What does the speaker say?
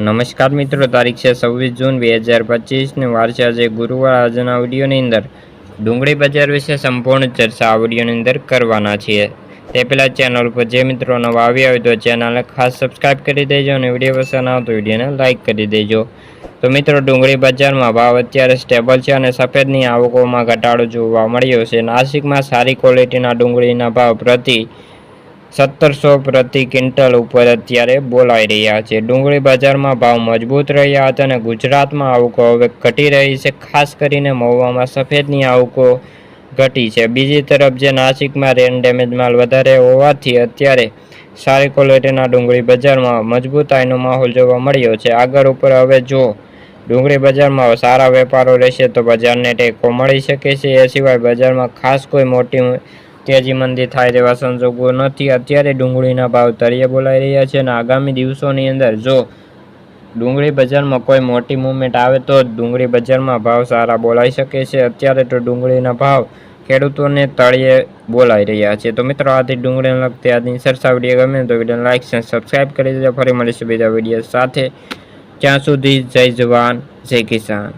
નમસ્કાર મિત્રો, તારીખ છે છવ્વીસ જૂન બે હજાર પચીસને. વાર છે આજે ગુરુવાર. આજના ઓડિયોની અંદર ડુંગળી બજાર વિશે સંપૂર્ણ ચર્ચા આ ઓડિયોની અંદર કરવાના છીએ. તે પહેલાં ચેનલ ઉપર જે મિત્રો નવા આવ્યા હોય તો ચેનલને ખાસ સબસ્ક્રાઇબ કરી દેજો અને વીડિયો પસંદ આવે તો વિડીયોને લાઇક કરી દેજો. તો મિત્રો, ડુંગળી બજારમાં ભાવ અત્યારે સ્ટેબલ છે અને સફેદની આવકોમાં ઘટાડો જોવા મળ્યો છે. નાસિકમાં સારી ક્વોલિટીના ડુંગળીના ભાવ પ્રતિ સત્તરસો પ્રતિ ક્વિન્ટલ ઉપર અત્યારે બોલાઈ રહ્યા છે. ડુંગળી બજારમાં ભાવ મજબૂત રહ્યા હતા અને ગુજરાતમાં આવકો હવે ઘટી રહી છે. ખાસ કરીને મહુવામાં સફેદની આવકો ઘટી છે. બીજી તરફ જે નાસિકમાં રેન ડેમેજ માલ વધારે હોવાથી અત્યારે સારી ક્વોલિટીના ડુંગળી બજારમાં મજબૂતાઈનો માહોલ જોવા મળ્યો છે. આગળ ઉપર હવે જો ડુંગળી બજારમાં સારા વેપારો રહેશે તો બજારને ટેકો મળી શકે છે. એ સિવાય બજારમાં ખાસ કોઈ મોટી તેજી મંદી થાય તેવા સંજોગો નથી. અત્યારે ડુંગળીના ભાવ તળિયે બોલાઈ રહ્યા છે અને આગામી દિવસોની અંદર જો ડુંગળી બજારમાં કોઈ મોટી મુવમેન્ટ આવે તો ડુંગળી બજારમાં ભાવ સારા બોલાઈ શકે છે. અત્યારે તો ડુંગળીના ભાવ ખેડૂતોને તળિયે બોલાઈ રહ્યા છે. તો મિત્રો, આથી ડુંગળીને લગતી આજની સરસા વીડિયો ગમે તો વીડિયો લાઇક અને સબસ્ક્રાઈબ કરી દેજો. ફરી મળીશું બીજા વીડિયો સાથે. ત્યાં સુધી જય જવાન, જય કિસાન.